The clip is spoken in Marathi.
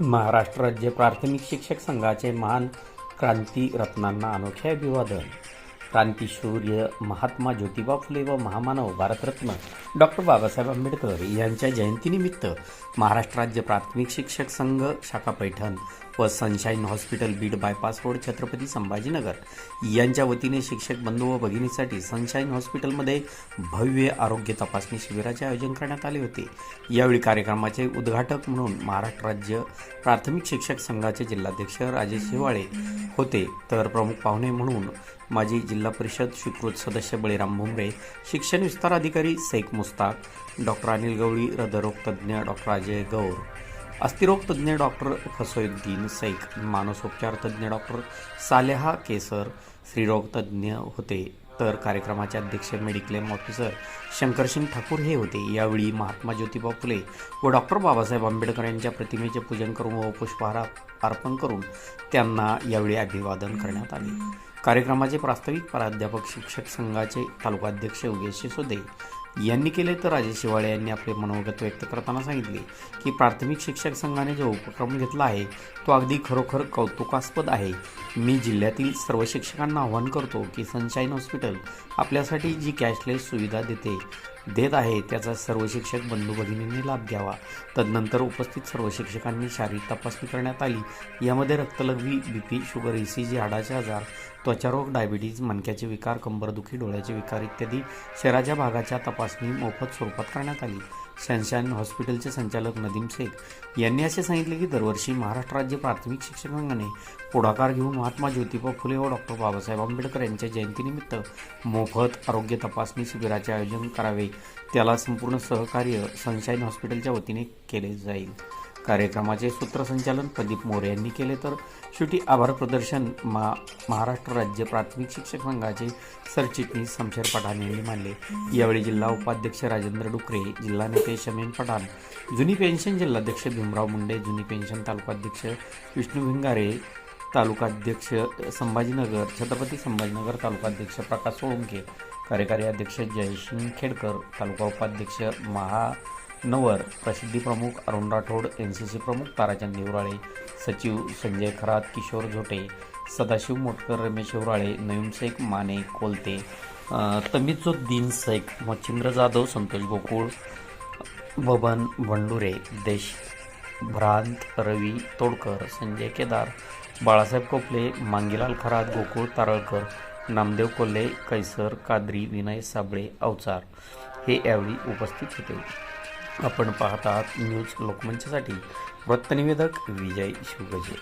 महाराष्ट्र राज्य प्राथमिक शिक्षक संघाचे महान क्रांती रत्नांना अनोखे अभिवादन. क्रांतीशूर्य महात्मा ज्योतिबा फुले व महामानव भारतरत्न डॉक्टर बाबासाहेब आंबेडकर यांच्या जयंतीनिमित्त महाराष्ट्र राज्य प्राथमिक शिक्षक संघ शाखा पैठण व Sunshine hospital Beed bypass road Chhatrapati Sambhajinagar यांच्या वतीने शिक्षक बंधू व भगिनीसाठी सनशाईन हॉस्पिटलमध्ये भव्य आरोग्य तपासणी शिबिराचे आयोजन करण्यात आले होते. यावेळी कार्यक्रमाचे उद्घाटक म्हणून महाराष्ट्र राज्य प्राथमिक शिक्षक संघाचे जिल्हाध्यक्ष राजेश हिवाळे होते. तर प्रमुख पाहुणे म्हणून माजी जिल्हा परिषद स्वीकृत सदस्य बळीराम भुमरे शिक्षण विस्तार अधिकारी सैक मुस्ताक डॉक्टर अनिल गवळी हृदयरोग तज्ज्ञ डॉक्टर अजय गौर अस्थिरोग तज्ज्ञ डॉक्टर फसोद्दीन सैक मानसोपचार तज्ज्ञ डॉक्टर सालेहा केसर स्त्रीरोग तज्ज्ञ होते. तर कार्यक्रमाचे अध्यक्ष मेडिक्लेम ऑफिसर शंकरसिंग ठाकूर हे होते. यावेळी महात्मा ज्योतिबा फुले व डॉक्टर बाबासाहेब आंबेडकर यांच्या प्रतिमेचे पूजन करून व पुष्पहार अर्पण करून त्यांना यावेळी अभिवादन करण्यात आले. कार्यक्रमाचे प्रास्ताविक प्राध्यापक शिक्षक संघाचे तालुकाध्यक्ष योगेश सिसोदे यांनी केले तर राजेश शिवाळे यांनी आपले मनोगत व्यक्त करताना सांगितले की प्राथमिक शिक्षक संघाने जो उपक्रम घेतला आहे तो अगदी खरोखर कौतुकास्पद आहे. मी जिल्ह्यातील सर्व शिक्षकांना आवाहन करतो की सनशाईन हॉस्पिटल आपल्यासाठी जी कॅशलेस सुविधा देते देत आहे. त्याचा सर्व शिक्षक बंधू भगिनींनी लाभ घ्यावा. तदनंतर उपस्थित सर्व शिक्षकांनी शारीरिक तपासणी करण्यात आली. यामध्ये रक्तलघवी B P sugar E C G हाडाचे आजार त्वचारोग डायबिटीज मणक्याचे विकार कंबरदुखी डोळ्याचे विकार इत्यादी शहराच्या भागाच्या तपासणी मोफत स्वरूपात करण्यात आली. सनशाईन हॉस्पिटलचे संचालक नदीम शेख यांनी असे सांगितले की दरवर्षी महाराष्ट्र राज्य प्राथमिक शिक्षक संघाने पुढाकार घेऊन महात्मा ज्योतिबा फुले व डॉक्टर बाबासाहेब आंबेडकर यांच्या जयंतीनिमित्त मोफत आरोग्य तपासणी शिबिराचे आयोजन करावे. त्याला संपूर्ण सहकार्य सनशाईन हॉस्पिटलच्या वतीने केले जाईल. कार्यक्रमाचे सूत्रसंचालन प्रदीप मोरे यांनी केले. तर शेवटी आभार प्रदर्शन मा महाराष्ट्र राज्य प्राथमिक शिक्षक संघाचे सरचिटणीस शमशेर पठाण यांनी मानले यावेळी जिल्हा उपाध्यक्ष राजेंद्र डुकरे जिल्हा नेते शमीन पठाण जुनी पेन्शन जिल्हाध्यक्ष भीमराव मुंडे जुनी पेन्शन तालुकाध्यक्ष विष्णू भिंगारे तालुकाध्यक्ष संभाजीनगर छत्रपती संभाजीनगर तालुकाध्यक्ष प्रकाश सोळंके कार्यकारी अध्यक्ष जयसिंग खेडकर तालुका उपाध्यक्ष महा नवर प्रसिद्धी प्रमुख Arun Rathod N C C प्रमुख ताराचंद हिवराळे सचिव संजय खरात किशोर झोटे सदाशिव मोटकर रमेश हिवराळे नवीन शेख माने कोलते तमिजुद्दीन शेख मच्छिंद्र जाधव संतोष गोकुळ बबन भंडुरे देश भ्रांत रवी तोडकर संजय केदार बाळासाहेब कोपले मांगीलाल खरात गोकुळ तारळकर नामदेव कोल्हे कैसर कादरी विनय साबळे अवचार हे यावेळी उपस्थित होते. आपण पाहत आहात न्यूज लोकमंचसाठी वृत्तनिवेदक विजय शिवगजे.